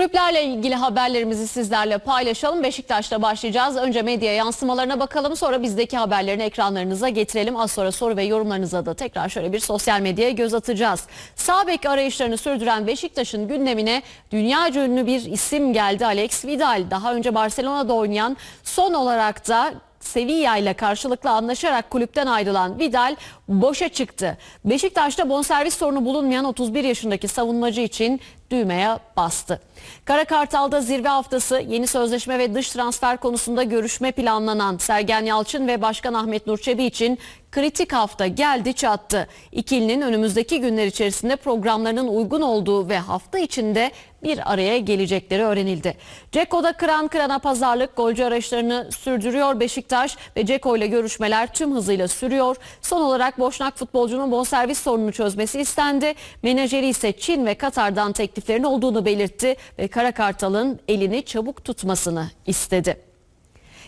Kulüplerle ilgili haberlerimizi sizlerle paylaşalım. Beşiktaş'ta başlayacağız. Önce medya yansımalarına bakalım. Sonra bizdeki haberlerini ekranlarınıza getirelim. Az sonra soru ve yorumlarınıza da tekrar şöyle bir sosyal medyaya göz atacağız. Sağ bek arayışlarını sürdüren Beşiktaş'ın gündemine dünya ünlü bir isim geldi. Alex Vidal. Daha önce Barcelona'da oynayan son olarak da Sevilla ile karşılıklı anlaşarak kulüpten ayrılan Vidal boşa çıktı. Beşiktaş'ta bonservis sorunu bulunmayan 31 yaşındaki savunmacı için düğmeye bastı. Kara Kartal'da zirve haftası yeni sözleşme ve dış transfer konusunda görüşme planlanan Sergen Yalçın ve Başkan Ahmet Nur Çebi için kritik hafta geldi çattı. İkilinin önümüzdeki günler içerisinde programlarının uygun olduğu ve hafta içinde bir araya gelecekleri öğrenildi. Ceko'da kıran kırana pazarlık golcü arayışlarını sürdürüyor Beşiktaş ve Ceko ile görüşmeler tüm hızıyla sürüyor. Son olarak Boşnak futbolcunun bonservis sorununu çözmesi istendi. Menajeri ise Çin ve Katar'dan tekliflerin olduğunu belirtti ve Kara Kartal'ın elini çabuk tutmasını istedi.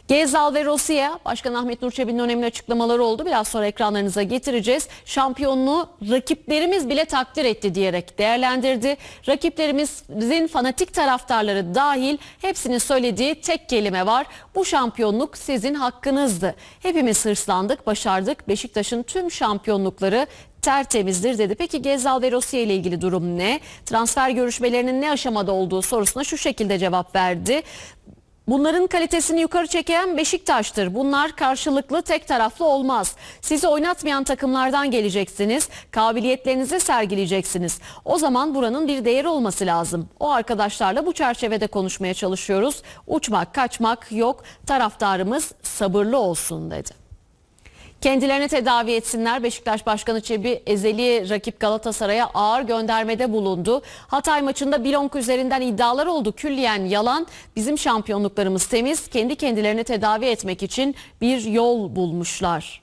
Gezal ve Rossi'ye Başkan Ahmet Nur Çebi'nin önemli açıklamaları oldu. Biraz sonra ekranlarınıza getireceğiz. Şampiyonluğu rakiplerimiz bile takdir etti diyerek değerlendirdi. Rakiplerimizin fanatik taraftarları dahil hepsinin söylediği tek kelime var. Bu şampiyonluk sizin hakkınızdı. Hepimiz hırslandık, başardık. Beşiktaş'ın tüm şampiyonlukları tertemizdir dedi. Peki Gezal ve Rossiye ile ilgili durum ne? Transfer görüşmelerinin ne aşamada olduğu sorusuna şu şekilde cevap verdi. Bunların kalitesini yukarı çeken Beşiktaş'tır. Bunlar karşılıklı tek taraflı olmaz. Sizi oynatmayan takımlardan geleceksiniz. Kabiliyetlerinizi sergileyeceksiniz. O zaman buranın bir değeri olması lazım. O arkadaşlarla bu çerçevede konuşmaya çalışıyoruz. Uçmak, kaçmak yok. Taraftarımız sabırlı olsun dedi. Kendilerini tedavi etsinler. Beşiktaş Başkanı Çebi ezeli rakip Galatasaray'a ağır göndermede bulundu. Hatay maçında Bilonk üzerinden iddialar oldu. Külliyen yalan. Bizim şampiyonluklarımız temiz. Kendi kendilerini tedavi etmek için bir yol bulmuşlar.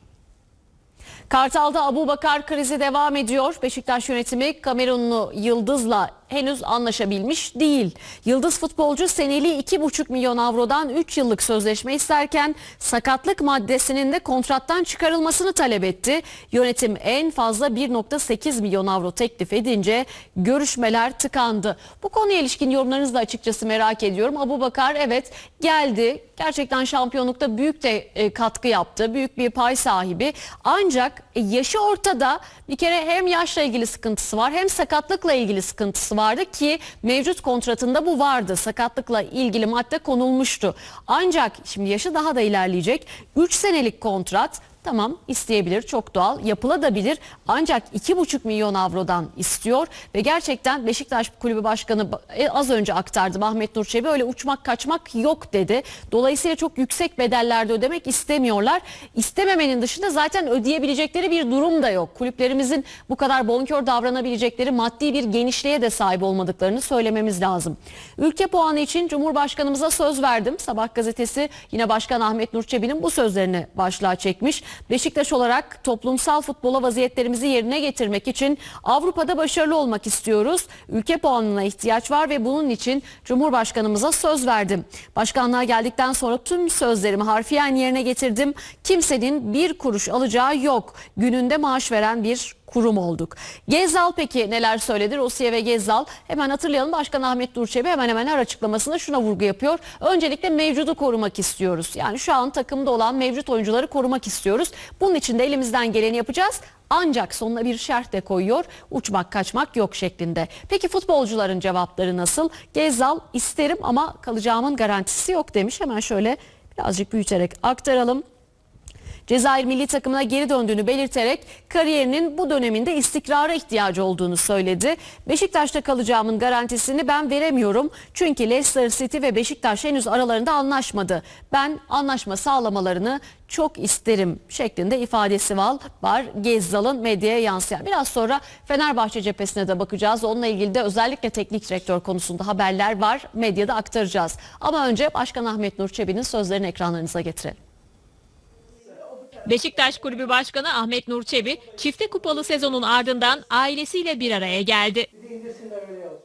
Kartal'da Abu Bakar krizi devam ediyor. Beşiktaş yönetimi Kamerunlu Yıldız'la henüz anlaşabilmiş değil. Yıldız futbolcu seneli 2,5 milyon avrodan 3 yıllık sözleşme isterken sakatlık maddesinin de kontrattan çıkarılmasını talep etti. Yönetim en fazla 1,8 milyon avro teklif edince görüşmeler tıkandı. Bu konuya ilişkin yorumlarınızı da açıkçası merak ediyorum. Abu Bakar evet geldi. Gerçekten şampiyonlukta büyük de e, katkı yaptı. Büyük bir pay sahibi. Ancak e, yaşı ortada. Bir kere hem yaşla ilgili sıkıntısı var hem sakatlıkla ilgili sıkıntısı vardı ki mevcut kontratında bu vardı. Sakatlıkla ilgili madde konulmuştu. Ancak şimdi yaşı daha da ilerleyecek. 3 senelik kontrat Tamam isteyebilir çok doğal yapılabilir ancak 2,5 milyon avrodan istiyor ve gerçekten Beşiktaş Kulübü Başkanı e, az önce aktardı Ahmet Nur Çebi öyle uçmak kaçmak yok dedi. Dolayısıyla çok yüksek bedellerde ödemek istemiyorlar. İstememenin dışında zaten ödeyebilecekleri bir durum da yok. Kulüplerimizin bu kadar bonkör davranabilecekleri maddi bir genişliğe de sahip olmadıklarını söylememiz lazım. Ülke puanı için Cumhurbaşkanımıza söz verdim. Sabah gazetesi yine Başkan Ahmet Nur Çebi'nin bu sözlerini başlığa çekmiş. Beşiktaş olarak toplumsal futbola vaziyetlerimizi yerine getirmek için Avrupa'da başarılı olmak istiyoruz. Ülke puanına ihtiyaç var ve bunun için Cumhurbaşkanımıza söz verdim. Başkanlığa geldikten sonra tüm sözlerimi harfiyen yerine getirdim. Kimsenin bir kuruş alacağı yok. Gününde maaş veren bir kurum olduk. Gezzal peki neler söyledi? Rusya ve Gezzal hemen hatırlayalım. Başkan Ahmet Durçebi hemen hemen her açıklamasında şuna vurgu yapıyor. Öncelikle mevcudu korumak istiyoruz. Yani şu an takımda olan mevcut oyuncuları korumak istiyoruz. Bunun için de elimizden geleni yapacağız. Ancak sonuna bir şerh de koyuyor. Uçmak kaçmak yok şeklinde. Peki futbolcuların cevapları nasıl? Gezzal isterim ama kalacağımın garantisi yok demiş. Hemen şöyle birazcık büyüterek aktaralım. Cezayir milli takımına geri döndüğünü belirterek kariyerinin bu döneminde istikrara ihtiyacı olduğunu söyledi. Beşiktaş'ta kalacağımın garantisini ben veremiyorum. Çünkü Leicester City ve Beşiktaş henüz aralarında anlaşmadı. Ben anlaşma sağlamalarını çok isterim şeklinde ifadesi var Gezzal'ın medyaya yansıyan. Biraz sonra Fenerbahçe cephesine de bakacağız. Onunla ilgili de özellikle teknik direktör konusunda haberler var. Medyada aktaracağız. Ama önce Başkan Ahmet Nur Çebi'nin sözlerini ekranlarınıza getirelim. Beşiktaş Kulübü Başkanı Ahmet Nur Çebi çifte kupalı sezonun ardından ailesiyle bir araya geldi.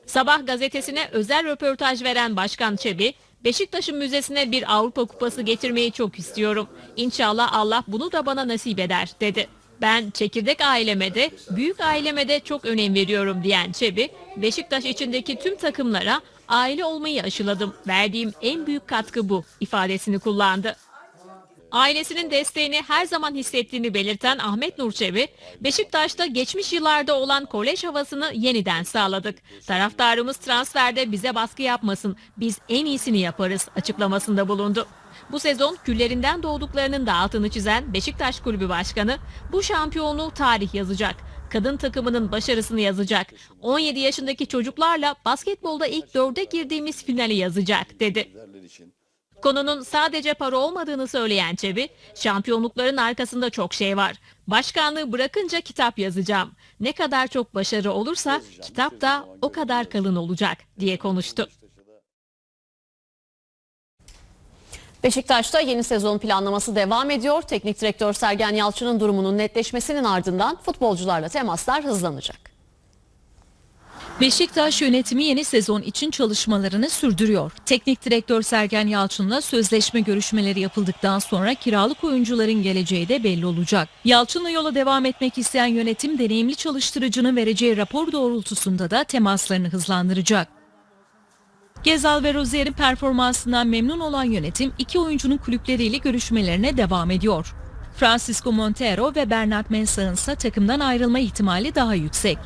Sabah gazetesine özel röportaj veren Başkan Çebi, Beşiktaş'ın müzesine bir Avrupa Kupası getirmeyi çok istiyorum. İnşallah Allah bunu da bana nasip eder dedi. Ben çekirdek aileme de büyük aileme de çok önem veriyorum diyen Çebi, Beşiktaş içindeki tüm takımlara aile olmayı aşıladım. Verdiğim en büyük katkı bu ifadesini kullandı. Ailesinin desteğini her zaman hissettiğini belirten Ahmet Nur Çebi, Beşiktaş'ta geçmiş yıllarda olan kolej havasını yeniden sağladık. Taraftarımız transferde bize baskı yapmasın, biz en iyisini yaparız açıklamasında bulundu. Bu sezon küllerinden doğduklarının da altını çizen Beşiktaş Kulübü Başkanı, bu şampiyonluğu tarih yazacak. Kadın takımının başarısını yazacak. 17 yaşındaki çocuklarla basketbolda ilk dörde girdiğimiz finali yazacak dedi. Konunun sadece para olmadığını söyleyen Çebi, şampiyonlukların arkasında çok şey var. Başkanlığı bırakınca kitap yazacağım. Ne kadar çok başarı olursa kitap da o kadar kalın olacak diye konuştu. Beşiktaş'ta yeni sezon planlaması devam ediyor. Teknik direktör Sergen Yalçın'ın durumunun netleşmesinin ardından futbolcularla temaslar hızlanacak. Beşiktaş yönetimi yeni sezon için çalışmalarını sürdürüyor. Teknik direktör Sergen Yalçın'la sözleşme görüşmeleri yapıldıktan sonra kiralık oyuncuların geleceği de belli olacak. Yalçın'la yola devam etmek isteyen yönetim deneyimli çalıştırıcının vereceği rapor doğrultusunda da temaslarını hızlandıracak. Gezal ve Rozier'in performansından memnun olan yönetim iki oyuncunun kulüpleriyle görüşmelerine devam ediyor. Francisco Montero ve Bernard Mensah'ın ise takımdan ayrılma ihtimali daha yüksek.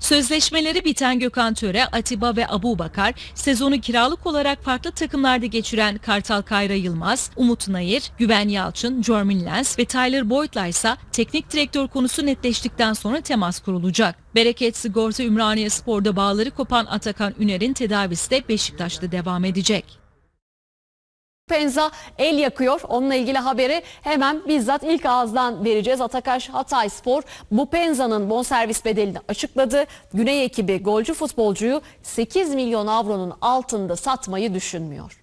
Sözleşmeleri biten Gökhan Töre, Atiba ve Abu Bakar, sezonu kiralık olarak farklı takımlarda geçiren Kartal Kayra Yılmaz, Umut Nayır, Güven Yalçın, Jormin Lens ve Tyler Boyd'la ise teknik direktör konusu netleştikten sonra temas kurulacak. Bereket Sigorta Ümraniye Spor'da bağları kopan Atakan Üner'in tedavisi de Beşiktaş'ta devam edecek. Penza el yakıyor. Onunla ilgili haberi hemen bizzat ilk ağızdan vereceğiz. Atakaş Hatay Spor bu Penza'nın bonservis bedelini açıkladı. Güney ekibi golcü futbolcuyu 8 milyon avronun altında satmayı düşünmüyor.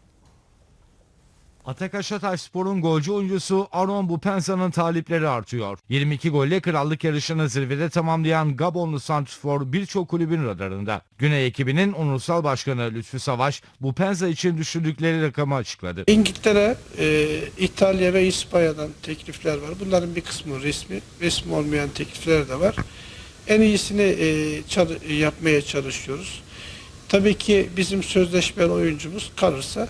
Atakaş Hatayspor'un golcü oyuncusu Aron Bupensa'nın talipleri artıyor. 22 golle krallık yarışını zirvede tamamlayan Gabonlu Santrfor birçok kulübün radarında. Güney ekibinin onursal başkanı Lütfü Savaş Bupensa için düşürdükleri rakamı açıkladı. İngiltere, e, İtalya ve İspanya'dan teklifler var. Bunların bir kısmı resmi, resmi olmayan teklifler de var. En iyisini e, çal- yapmaya çalışıyoruz. Tabii ki bizim sözleşmeli oyuncumuz kalırsa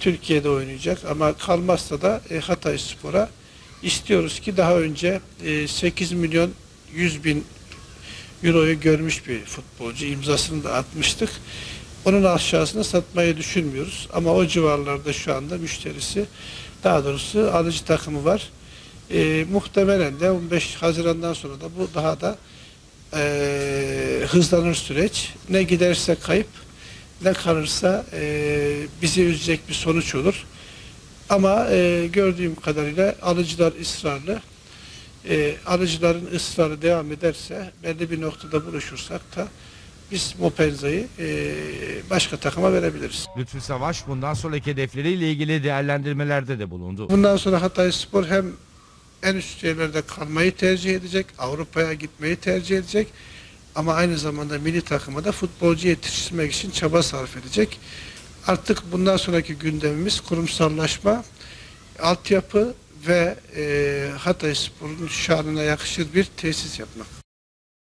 Türkiye'de oynayacak ama kalmazsa da e, Hatay Spor'a istiyoruz ki daha önce e, 8 milyon 100 bin Euro'yu görmüş bir futbolcu imzasını da atmıştık. Onun aşağısına satmayı düşünmüyoruz ama o civarlarda şu anda müşterisi daha doğrusu alıcı takımı var. E, muhtemelen de 15 Haziran'dan sonra da bu daha da e, hızlanır süreç. Ne giderse kayıp ne kalırsa e, bizi üzecek bir sonuç olur. Ama e, gördüğüm kadarıyla alıcılar ısrarlı. E, alıcıların ısrarı devam ederse belli bir noktada buluşursak da biz Mopenza'yı e, başka takıma verebiliriz. Lütfü Savaş bundan sonraki hedefleriyle ilgili değerlendirmelerde de bulundu. Bundan sonra Hatay Spor hem en üst yerlerde kalmayı tercih edecek, Avrupa'ya gitmeyi tercih edecek ama aynı zamanda milli takıma da futbolcu yetiştirmek için çaba sarf edecek. Artık bundan sonraki gündemimiz kurumsallaşma, altyapı ve e, Hatay Spor'un şanına yakışır bir tesis yapmak.